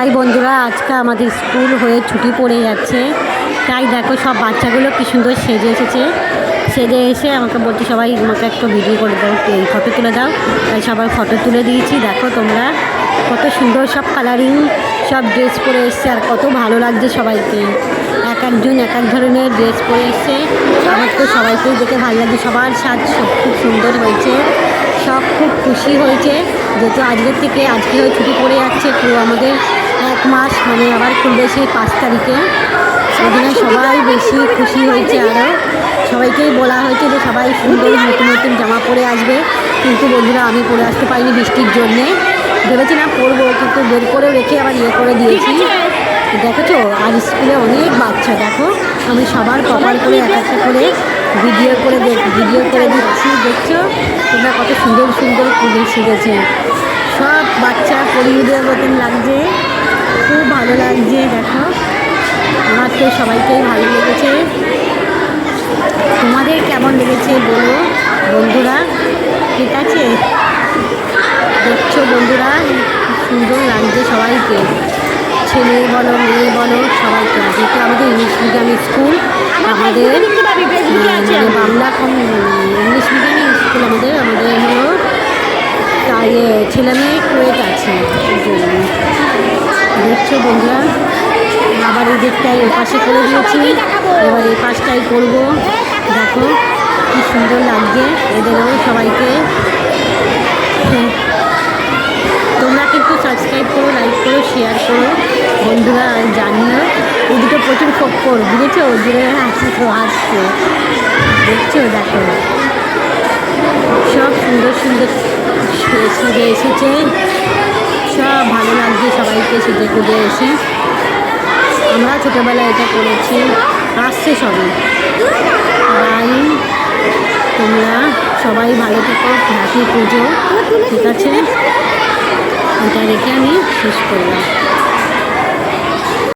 High বন্ধুরা, আজকে আমাদের স্কুল হয়ে ছুটি পড়ে যাচ্ছে। তাই দেখো সব বাচ্চাগুলো কি সুন্দর সেজে এসেছে। সেজে এসে আমাকে বলছে, সবাই আমাকে একটু ভিডিও করে দাও এই ফটো তুলে দাও। তাই সবার ফটো তুলে দিয়েছি। দেখো তোমরা, কত সুন্দর সব কালারিং সব ড্রেস পরে এসছে। আর কত ভালো লাগছে সবাইকে। এক একজন, এক এক ধরনের ড্রেস পরে এসছে। আমার তো সবাইকেই দেখে ভালো লাগছে। সবার সাজ সব খুব সুন্দর হয়েছে। সব খুব খুশি হয়েছে। যেহেতু আজকের থেকে, আজকে ছুটি পড়ে যাচ্ছে, পুরো আমাদের এক মাস মানে আবার খুলবে সেই পাঁচ তারিখে। সেদিনে সবাই বেশি খুশি হয়েছে আরও সবাইকেই বলা হয়েছে যে সবাই সুন্দর নতুন নতুন জামা পরে আসবে। কিন্তু বন্ধুরা, আমি পরে আসতে পারিনি বৃষ্টির জন্যে। ভেবেছিলাম পরবো, কিন্তু বের করে রেখে আবার ইয়ে করে দিয়েছি। দেখেছ আর স্কুলে অনেক বাচ্চা, দেখো। আমি সবার কপাল করে এক একটা করে ভিডিও করে ভিডিও করে দিচ্ছি। দেখছ? তোমরা কত সুন্দর সুন্দর ফুল শিখেছে সব বাচ্চা পরিবারের মতন লাগছে। ভালো লাগছে দেখো। আমার তো সবাইকেই ভালো লেগেছে। তোমাদের কেমন লেগেছে বলো বন্ধুরা? ঠিক আছে? দেখছ বন্ধুরা খুব সুন্দর লাগছে সবাইকে। ছেলে বলো মেয়ে বলো সবাইকে। যেহেতু আমাদের ইংলিশ মিডিয়াম স্কুল আমাদের মানে Bangla cum English medium school আমাদের আমাদের হলো তাই ছেলে মেয়ে কোয়েট আছে। দেখছ বন্ধুরা। আবার এই দিকটাই ওই পাশে করে দিয়েছি। এবার এই পাশটাই করব। দেখো, কি সুন্দর লাগছে এদেরও সবাইকে। তোমরা কিন্তু সাবস্ক্রাইব করো লাইক করো শেয়ার করো। বন্ধুরা আর জানিও এই দুটো প্রচুর ফক্কর বুঝেছ? জুড়ে হাসি তো হাসছে দেখছ? দেখো। সব সুন্দর সুন্দর এসেছে। সব ভালো লাগছে সবাইকে, সেজে খুঁজে এসে। আমরা ছোটোবেলায় এটা করেছি, আসছে সবই। তাই তোমরা সবাই ভালো থাকো হ্যাপি পুজো, ঠিক আছে? এটা রেখে আমি শেষ করলাম।